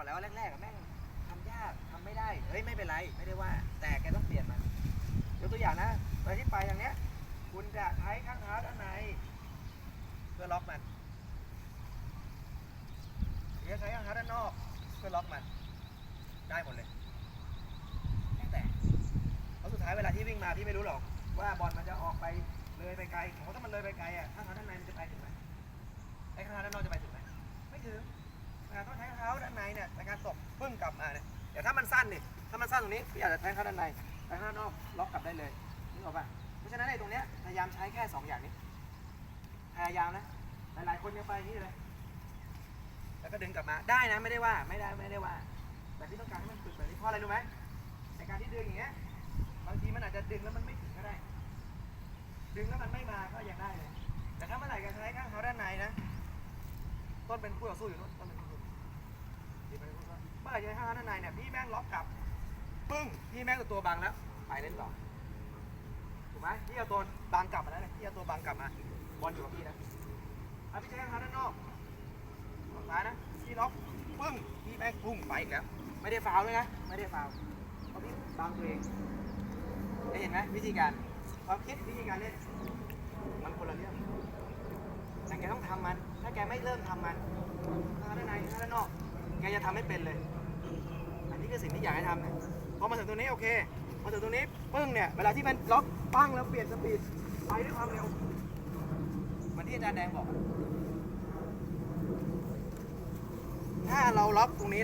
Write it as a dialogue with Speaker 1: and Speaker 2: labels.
Speaker 1: บอกแล้วว่าแรกๆอะแม่งทำยากทำไม่ได้ เฮ้ยไม่เป็นไรไม่ได้ว่า แต่แกต้องเปลี่ยนมันยกตัวอย่างนะไปที่ไปอย่างเนี้ย คุณจะใช้ข้างเท้าด้านในเพื่อล็อกมันหรือใช้ข้างเท้าด้านนอกเพื่อล็อกมัน ได้หมดเลยแต่เพราะสุดท้ายเวลาที่วิ่งมาพี่ไม่รู้หรอกว่าบอลมันจะออกไปเลยไปไกลผมว่าถ้ามันเลยไปไกลอะข้างเท้าด้านในมันจะไปถึงไหมางในเนี่ยในการตบปึ้งกลับมาเนี่ยเดี๋ยวถ้ามันสั้นนี่ถ้ามันสั้นตรงนี้พี่อาจจะใช้ข้างเท้าด้านในแต่ข้างด้านนอกล็อกกลับได้เลยนึกออกป่ะเพราะฉะนั้นไอ้ตรงเนี้ยพยายามใช้แค่สองอย่างนี้พยายามนะหลายๆคนยังไปอย่างนี้เลย แล้วก็ดึงกลับมาได้นะไม่ได้ว่าไม่ได้ไม่ได้ว่า แต่ที่ต้องการให้มันฝึกแบบนี้เพราะอะไรรู้ไหมในการที่ดึงอย่างเงี้ยบางทีมันอาจจะดึงแล้วมันไม่ถึงก็ได้ ดึงแล้วมันไม่มาก็ยังได้เลยแต่ถ้าเมื่อไหร่การใช้ข้างเท้าด้านในนะ ต้นเป็นคู่ต่อสู้อยู่นู้นต้นเป็น ใช้ข้างเท้าด้านในเนี่ยพี่แม่งล็อกกลับปึ้งพี่แม่งตัวตัวบังแล้วไปเล่นต่อถูกไหมพี่เอาตัวบังกลับมาแล้วเนี่ยพี่เอาตัวบังกลับมาบอลอยู่กับพี่นะเอาพี่ใช้ข้างด้านนอกฝั่งซ้ายนะพี่ล็อกปึ้งพี่แม่งพุ่งไปอีกแล้วไม่ได้ฟาวล์ด้วยนะไม่ได้ฟาวเพราะพี่บางตัวเองได้เห็นไหมวิธีการความคิดวิธีการเล่นมันคนละเรื่องแต่แกต้องทำมัน ถ้าแกไม่เริ่มทำมันทางด้านในทางด้านนอก แกจะทำไม่เป็นเลย คือสิ่งที่อยากให้ทำนะพอมาถึงตรงนี้โอเคพอถึงตรงนี้ปึ้งเนี่ยเวลาที่มันล็อกปั้งแล้วเปลี่ยนสปีดไปด้วยความเร็วเหมือนที่อาจารย์แดงบอก ถ้าเราล็อกตรงนี้